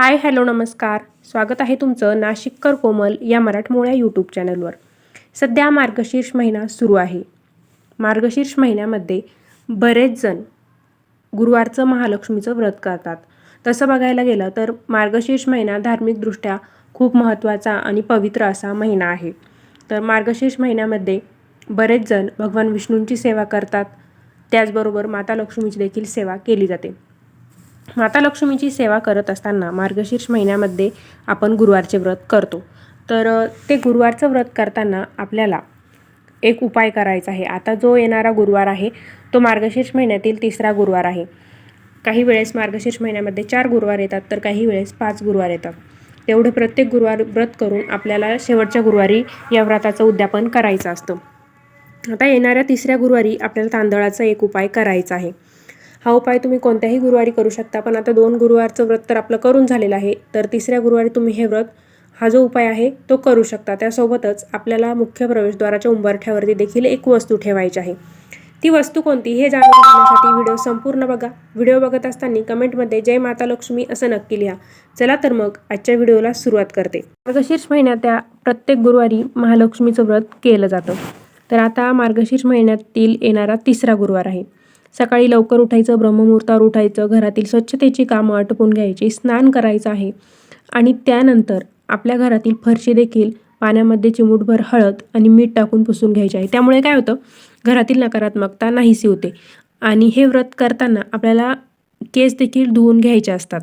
Hi hello नमस्कार. स्वागत आहे तुमचं नाशिककर कोमल या मराठमोळ्या यूट्यूब चॅनलवर सध्या मार्गशीर्ष महिना सुरू आहे. मार्गशीर्ष महिन्यामध्ये बरेच जण गुरुवारचं महालक्ष्मीचं व्रत करतात. तसं बघायला गेलं तर मार्गशीर्ष महिना धार्मिकदृष्ट्या खूप महत्त्वाचा आणि पवित्र असा महिना आहे. तर मार्गशीर्ष महिन्यामध्ये बरेच जण भगवान विष्णूंची सेवा करतात. त्याचबरोबर माता लक्ष्मीची देखील सेवा केली जाते. माता लक्ष्मीची सेवा करत असताना मार्गशीर्ष महिन्यामध्ये आपण गुरुवारचे व्रत करतो. तर ते गुरुवारचं व्रत करताना आपल्याला एक उपाय करायचा आहे. आता जो येणारा गुरुवार आहे तो मार्गशीर्ष महिन्यातील तिसरा गुरुवार आहे. काही वेळेस मार्गशीर्ष महिन्यामध्ये चार गुरुवार येतात तर काही वेळेस पाच गुरुवार येतात. तेवढं प्रत्येक गुरुवार व्रत करून आपल्याला शेवटच्या गुरुवारी या व्रताचं उद्यापन करायचं असतं. आता येणाऱ्या तिसऱ्या गुरुवारी आपल्याला तांदळाचा एक उपाय करायचा आहे. हा उपाय तुम्ही कोणत्याही गुरुवारी करू शकता पण आता दोन गुरुवारचं व्रत तर आपलं करून झालेलं आहे तर तिसऱ्या गुरुवारी तुम्ही हे व्रत हा जो उपाय आहे तो करू शकता. त्यासोबतच आपल्याला मुख्य प्रवेशद्वाराच्या उंबरठ्यावरती देखील एक वस्तू ठेवायची आहे. ती वस्तू कोणती? हे जाणून घेण्यासाठी व्हिडिओ संपूर्ण बघा. व्हिडिओ बघत असताना कमेंटमध्ये जय माता लक्ष्मी असं नक्की लिहा. चला तर मग आजच्या व्हिडिओला सुरुवात करते. मार्गशीर्ष महिन्यात त्या प्रत्येक गुरुवारी महालक्ष्मीचं व्रत केलं जातं. तर आता मार्गशीर्ष महिन्यातील येणारा तिसरा गुरुवार आहे. सकाळी लवकर उठायचं ब्रह्ममुहूर्तावर उठायचं घरातील स्वच्छतेची कामं आटपून घ्यायची स्नान करायचं आहे. आणि त्यानंतर आपल्या घरातील फरशी देखील पाण्यामध्ये चिमूटभर हळद आणि मीठ टाकून पुसून घ्यायची आहे. त्यामुळे काय होतं? घरातील नकारात्मकता नाहीशी होते. आणि हे व्रत करताना आपल्याला केस देखील धुवून घ्यायचे असतात.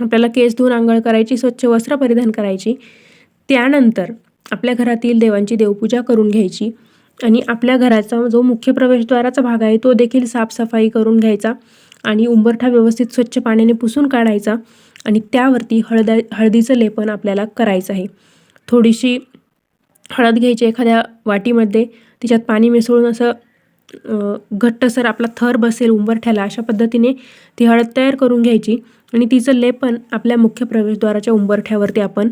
आपल्याला केस धुवून आंघोळ करायची स्वच्छ वस्त्र परिधान करायची. त्यानंतर आपल्या घरातील देवांची देवपूजा करून घ्यायची. आणि आपल्या घराचा जो मुख्य प्रवेशद्वाराचा भाग आहे तो देखील साफसफाई करून घ्यायचा आणि उंबरठा व्यवस्थित स्वच्छ पाण्याने पुसून काढायचा आणि त्यावरती हळदा हळदीचं लेपन आपल्याला करायचं आहे. थोडीशी हळद घ्यायची एखाद्या वाटीमध्ये तिच्यात पाणी मिसळून असं घट्टसर आपला थर बसेल उंबरठ्याला अशा पद्धतीने ती हळद तयार करून घ्यायची आणि तिचं लेपन आपल्या मुख्य प्रवेशद्वाराच्या उंबरठ्यावरती आपण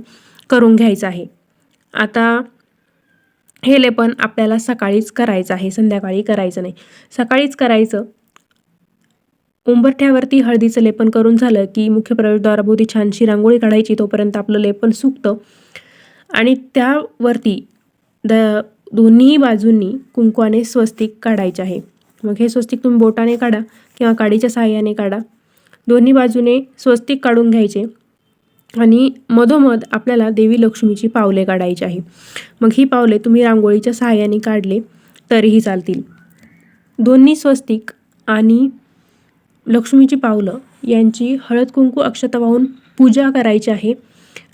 करून घ्यायचं आहे. आता हे लेपन आपल्याला सकाळीच करायचं आहे संध्याकाळी करायचं नाही. सकाळीच करायचं. उंबरठ्यावरती हळदीचं लेपन करून झालं की मुख्य प्रवेशद्वाराभोवती छानशी रांगोळी काढायची तोपर्यंत आपलं लेपन सुकतं. आणि त्यावरती द दोन्ही बाजूंनी कुंकवाने स्वस्तिक काढायचे आहे. मग हे स्वस्तिक तुम्ही बोटाने काढा किंवा काडीच्या सहाय्याने काढा. दोन्ही बाजूने स्वस्तिक काढून घ्यायचे. आणि मधोमध आपल्याला देवी लक्ष्मीची पावले काढायची आहे मग ही पावले तुम्ही रांगोळीच्या सहाय्याने काढले तरीही चालतील. दोन्ही स्वस्तिक आणि लक्ष्मीची पावलं यांची हळद कुंकू अक्षता वाहून पूजा करायची आहे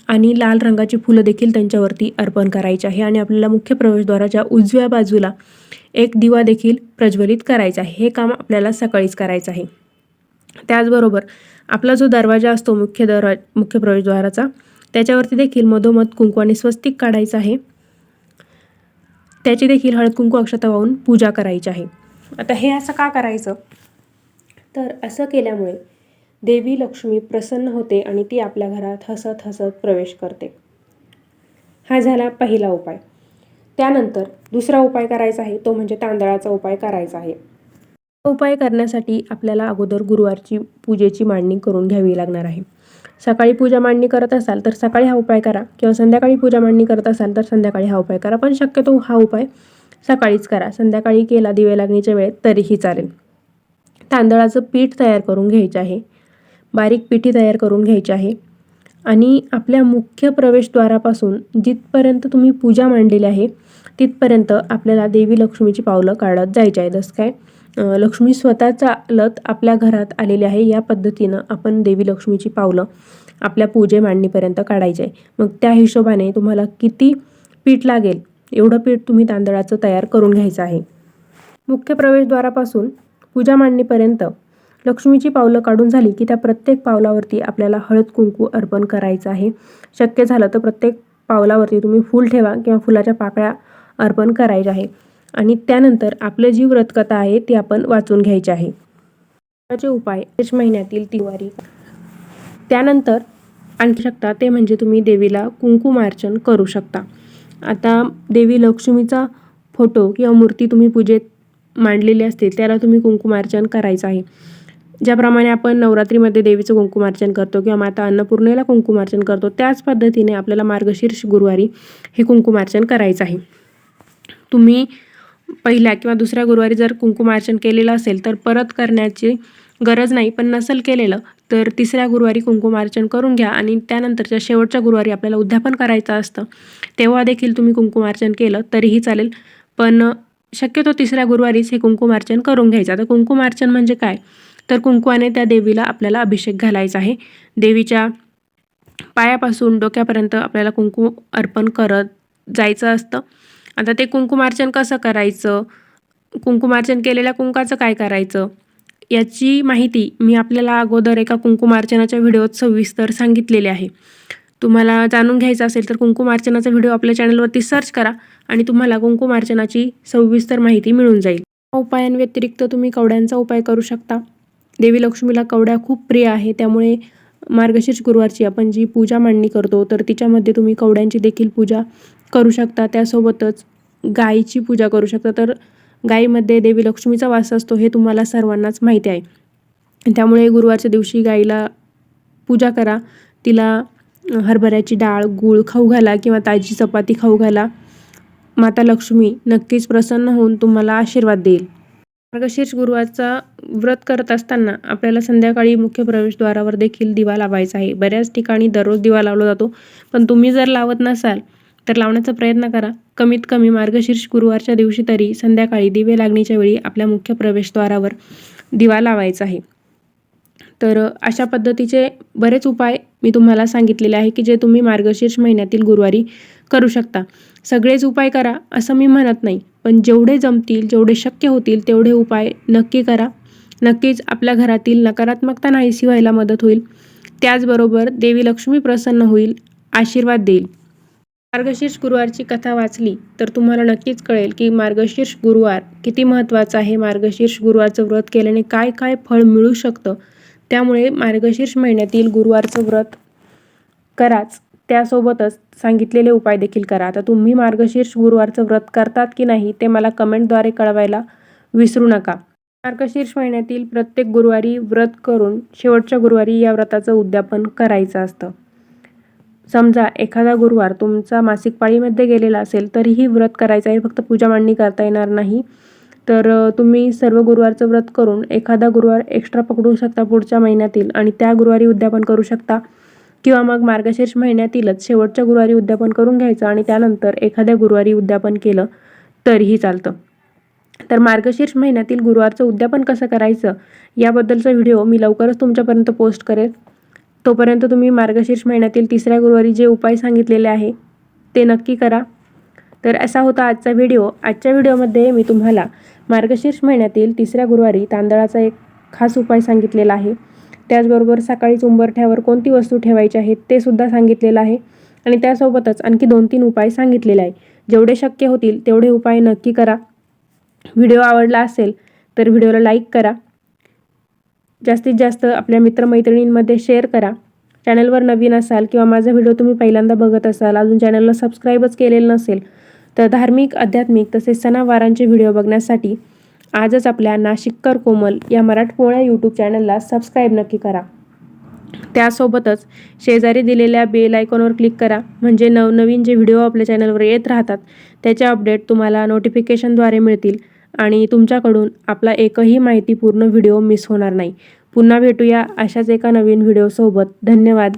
आणि लाल रंगाची फुलं देखील त्यांच्यावरती अर्पण करायची आहे आणि आपल्याला मुख्य प्रवेशद्वाराच्या उजव्या बाजूला एक दिवा देखील प्रज्वलित करायचा आहे. हे काम आपल्याला सकाळीच करायचं आहे. त्याचबरोबर आपला जो दरवाजा असतो मुख्य दरवा मुख्य प्रवेशद्वाराचा त्याच्यावरती देखील मधोमध कुंकू आणि स्वस्तिक काढायचं आहे. त्याची देखील हळद कुंकू अक्षता वाहून पूजा करायची आहे. आता हे असं का करायचं? तर असं केल्यामुळे देवी लक्ष्मी प्रसन्न होते आणि ती आपल्या घरात हसत हसत प्रवेश करते. हा झाला पहिला उपाय. त्यानंतर दुसरा उपाय करायचा आहे तो म्हणजे तांदळाचा उपाय करायचा आहे. उपाय करण्यासाठी आपल्याला अगोदर गुरुवारची पूजेची मांडणी करून घ्यावी लागणार आहे. सकाळी पूजा मांडणी करत असाल तर सकाळी हा उपाय करा किंवा संध्याकाळी पूजा मांडणी करत असाल तर संध्याकाळी हा उपाय करा पण शक्यतो हा उपाय सकाळीच करा. संध्याकाळी केला दिवे लागणीच्या वेळेत तरीही चालेल. तांदळाचं पीठ तयार करून घ्यायचं आहे. बारीक पिठी तयार करून घ्यायची आहे. आणि आपल्या मुख्य प्रवेशद्वारापासून जिथपर्यंत तुम्ही पूजा मांडलेली आहे तिथपर्यंत आपल्याला देवी लक्ष्मीची पावलं काढत जायची आहे. जसं काय लक्ष्मी स्वतः चालत आपल्या घरात आलेली आहे. या पद्धतीनं आपण देवी लक्ष्मीची पावलं आपल्या पूजे मांडणीपर्यंत काढायची. आहे मग त्या हिशोबाने तुम्हाला किती पीठ लागेल एवढं पीठ तुम्ही तांदळाचं तयार करून घ्यायचं आहे. मुख्य प्रवेशद्वारापासून पूजा मांडणीपर्यंत लक्ष्मीची पावलं काढून झाली की त्या प्रत्येक पावलावरती आपल्याला हळद कुंकू अर्पण करायचं आहे. शक्य झालं तर प्रत्येक पावलावरती तुम्ही फूल ठेवा किंवा फुलाच्या पाकळ्या अर्पण करायच्या आहे. आणि त्यानंतर आपलं जी व्रतकथा आहे ती आपण वाचून घ्यायची आहे. त्याचे उपाय महिन्यातील तिवारी. त्यानंतर आणखी शकता ते म्हणजे तुम्ही देवीला कुंकुमार्चन करू शकता. आता देवी लक्ष्मीचा फोटो किंवा मूर्ती तुम्ही पूजेत मांडलेली असते त्याला तुम्ही कुंकुमार्चन करायचं आहे. ज्याप्रमाणे आपण नवरात्रीमध्ये देवीचं कुंकुमार्चन करतो किंवा माता अन्नपूर्णेला कुंकुमार्चन करतो त्याच पद्धतीने आपल्याला मार्गशीर्ष गुरुवारी हे कुंकुमार्चन करायचं आहे. तुम्ही पहिल्या किंवा दुसऱ्या गुरुवारी जर कुंकुमार्चन केलेलं असेल तर परत करण्याची गरज नाही. पण नसेल केलेलं तर तिसऱ्या गुरुवारी कुंकुमार्चन करून घ्या आणि त्यानंतरच्या शेवटच्या गुरुवारी आपल्याला उद्यापन करायचं असतं. तेव्हा देखील तुम्ही कुंकुमार्चन केलं तरीही चालेल. पण शक्यतो तिसऱ्या गुरुवारीच हे कुंकुमार्चन करून घ्यायचं. आता कुंकुमार्चन म्हणजे काय? तर कुंकुवाने त्या देवीला आपल्याला अभिषेक घालायचा आहे. देवीच्या पायापासून डोक्यापर्यंत आपल्याला कुंकू अर्पण करत जायचं असतं. आता ते कुंकुमार्चन कसं करायचं? कुंकुमार्चन केलेल्या कुंकाचं काय करायचं? याची माहिती मी आपल्याला अगोदर एका कुंकुमार्चनाच्या व्हिडिओत सविस्तर सांगितलेली आहे. तुम्हाला जाणून घ्यायचं असेल तर कुंकुमार्चनाचा व्हिडिओ आपल्या चॅनलवरती सर्च करा आणि तुम्हाला कुंकुमार्चनाची सविस्तर माहिती मिळून जाईल. उपायांव्यतिरिक्त तुम्ही कवड्यांचा उपाय करू शकता. देवी लक्ष्मीला कवड्या खूप प्रिय आहे त्यामुळे मार्गशीर्ष गुरुवारची आपण जी पूजा मांडणी करतो तर तिच्यामध्ये तुम्ही कवड्यांची देखील पूजा करू शकता. त्यासोबतच गायीची पूजा करू शकता. तर गायीमध्ये देवी लक्ष्मीचा वास असतो हे तुम्हाला सर्वांनाच माहिती आहे. त्यामुळे गुरुवारच्या दिवशी गाईला पूजा करा. तिला हरभऱ्याची डाळ गूळ खाऊ घाला किंवा ताजी चपाती खाऊ घाला. माता लक्ष्मी नक्कीच प्रसन्न होऊन तुम्हाला आशीर्वाद देईल. मार्गशीर्ष गुरुवारचा व्रत करत असताना आपल्याला संध्याकाळी मुख्य प्रवेशद्वारावर देखील दिवा लावायचा आहे. बऱ्याच ठिकाणी दररोज दिवा लावला जातो पण तुम्ही जर लावत नसाल तर लावण्याचा प्रयत्न करा. कमीत कमी मार्गशीर्ष गुरुवारच्या दिवशी तरी संध्याकाळी दिवे लागणीच्या वेळी आपल्या मुख्य प्रवेशद्वारावर दिवा लावायचा आहे. तर अशा पद्धतीचे बरेच उपाय मी तुम्हाला सांगितलेले आहे की जे तुम्ही मार्गशीर्ष महिन्यातील गुरुवारी करू शकता. सगळेच उपाय करा असं मी म्हणत नाही पण जेवढे जमतील जेवढे शक्य होतील तेवढे उपाय नक्की करा. नक्कीच आपल्या घरातील नकारात्मकता नाहीशी व्हायला मदत होईल. त्याचबरोबर देवी लक्ष्मी प्रसन्न होईल आशीर्वाद देईल. मार्गशीर्ष गुरुवारची कथा वाचली तर तुम्हाला नक्कीच कळेल की मार्गशीर्ष गुरुवार किती महत्त्वाचा आहे. मार्गशीर्ष गुरुवारचं व्रत केल्याने काय काय फळ मिळू शकतं? त्यामुळे मार्गशीर्ष महिन्यातील गुरुवारचं व्रत कराच. त्यासोबतच सांगितलेले उपाय देखील करा. आता तुम्ही मार्गशीर्ष गुरुवारचं व्रत करतात की नाही ते मला कमेंटद्वारे कळवायला विसरू नका. मार्गशीर्ष महिन्यातील प्रत्येक गुरुवारी व्रत करून शेवटच्या गुरुवारी या व्रताचं उद्यापन करायचं असतं. समजा एखादा गुरुवार तुमचा मासिक पाळीमध्ये गेलेला असेल तरीही व्रत करायचं आहे. फक्त पूजा मांडणी करता येणार नाही. तर तुम्ही सर्व गुरुवारचं व्रत करून एखादा गुरुवार एक्स्ट्रा पकडू शकता पुढच्या महिन्यातील आणि त्या गुरुवारी उद्यापन करू शकता. किंवा मग मार्गशीर्ष महिन्यातीलच शेवटच्या गुरुवारी उद्यापन करून घ्यायचं आणि त्यानंतर एखाद्या गुरुवारी उद्यापन केलं तरीही चालतं. तर मार्गशीर्ष महिन्यातील गुरुवारचं उद्यापन कसं करायचं? याबद्दलचा व्हिडिओ मी लवकरच तुमच्यापर्यंत पोस्ट करेल. तोपर्यंत तुम्ही मार्गशीर्ष महिन्यातील तिसऱ्या गुरुवारी जे उपाय सांगितलेले आहे ते नक्की करा. तर असा होता आजचा व्हिडिओ. आजच्या व्हिडिओमध्ये मी तुम्हाला मार्गशीर्ष महिन्यातील तिसऱ्या गुरुवारी तांदळाचा एक खास उपाय सांगितलेला आहे. त्याचबरोबर सकाळीच उंबरठ्यावर कोणती वस्तू ठेवायची आहे ते सुद्धा सांगितलेलं आहे. आणि त्यासोबतच आणखी दोन तीन उपाय सांगितलेले आहे. जेवढे शक्य होतील तेवढे उपाय नक्की करा. व्हिडिओ आवडला असेल तर व्हिडिओला लाईक करा. जास्तीत जास्त आपल्या मित्रमैत्रिणींमध्ये शेअर करा. चॅनलवर नवीन असाल किंवा माझा व्हिडिओ तुम्ही पहिल्यांदा बघत असाल अजून चॅनलला सबस्क्राईबच केलेलं नसेल तर धार्मिक आध्यात्मिक तसेच सणावारांचे व्हिडिओ बघण्यासाठी आजच आपल्या नाशिककर कोमल या मराठमोळ्या यूट्यूब चॅनलला सबस्क्राईब नक्की करा. त्यासोबतच शेजारी दिलेल्या बेल आयकॉनवर क्लिक करा. म्हणजे नवनवीन जे व्हिडिओ आपल्या चॅनलवर येत राहतात त्याचे अपडेट तुम्हाला नोटिफिकेशनद्वारे मिळतील आणि तुमच्याकडून आपला एकही माहितीपूर्ण व्हिडिओ मिस होणार नाही. पुन्हा भेटूया अशाच एका नवीन व्हिडिओसोबत धन्यवाद.